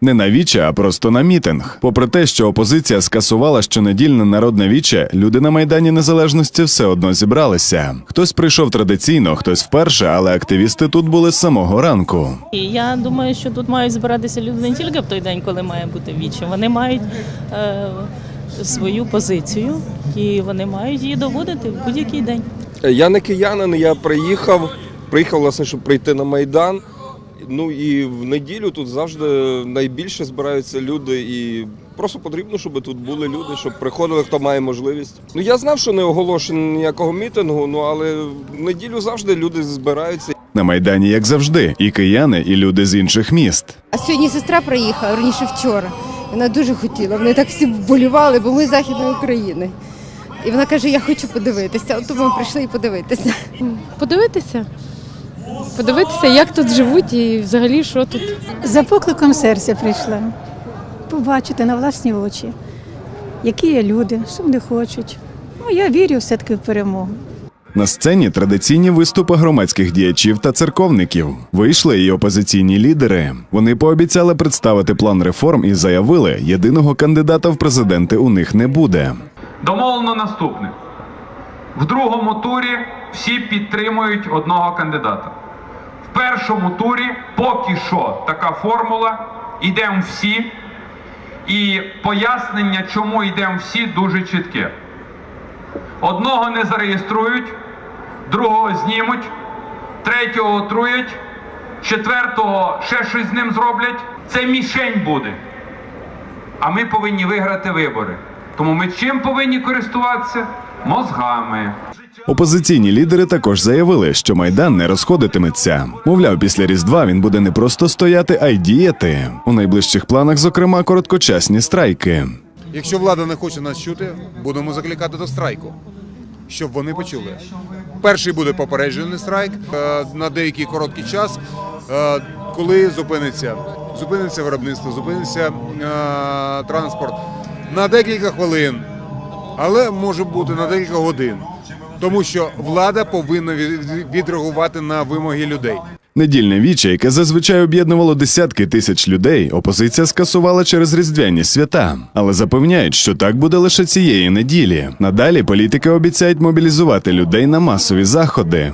Не на віче, а просто на мітинг. Попри те, що опозиція скасувала щонедільне народне віче, люди на майдані незалежності все одно зібралися. Хтось прийшов традиційно, хтось вперше, але активісти тут були з самого ранку. І я думаю, що тут мають збиратися люди не тільки в той день, коли має бути віче. Вони мають е, свою позицію і вони мають її доводити в будь-який день. Я не киянин, я приїхав, приїхав, власне, щоб прийти на Майдан. Ну і в неділю тут завжди найбільше збираються люди, і просто потрібно, щоб тут були люди, щоб приходили, хто має можливість. Ну я знав, що не оголошено ніякого мітингу, ну але в неділю завжди люди збираються. На майдані, як завжди, і кияни, і люди з інших міст. А сьогодні сестра приїхала раніше вчора. Вона дуже хотіла. Вони так всі вболівали, бо ми з Західної України. І вона каже: Я хочу подивитися. От ми прийшли і подивитися. подивитися. Подивитися, як тут живуть і взагалі що тут. За покликом серця прийшла. Побачити на власні очі, які є люди, що вони хочуть. Ну, я вірю все-таки в перемогу. На сцені традиційні виступи громадських діячів та церковників. Вийшли і опозиційні лідери. Вони пообіцяли представити план реформ і заявили, єдиного кандидата в президенти у них не буде. Домовлено наступне. В другому турі всі підтримують одного кандидата. Першому турі поки що така формула. Йдемо всі. І пояснення, чому йдемо всі, дуже чітке. Одного не зареєструють, другого знімуть, третього отруять, четвертого ще щось з ним зроблять. Це мішень буде. А ми повинні виграти вибори. Тому ми чим повинні користуватися? Мозгами. Опозиційні лідери також заявили, що майдан не розходитиметься. Мовляв, після різдва він буде не просто стояти, а й діяти. У найближчих планах, зокрема, короткочасні страйки. Якщо влада не хоче нас чути, будемо закликати до страйку, щоб вони почули. Перший буде попереджений страйк е, на деякий короткий час, е, коли зупиниться, зупиниться виробництво, зупиниться е, транспорт на декілька хвилин, але може бути на декілька годин, тому що влада повинна від- відреагувати на вимоги людей. Недільне віче, яке зазвичай об'єднувало десятки тисяч людей, опозиція скасувала через різдвяні свята, але запевняють, що так буде лише цієї неділі. Надалі політики обіцяють мобілізувати людей на масові заходи.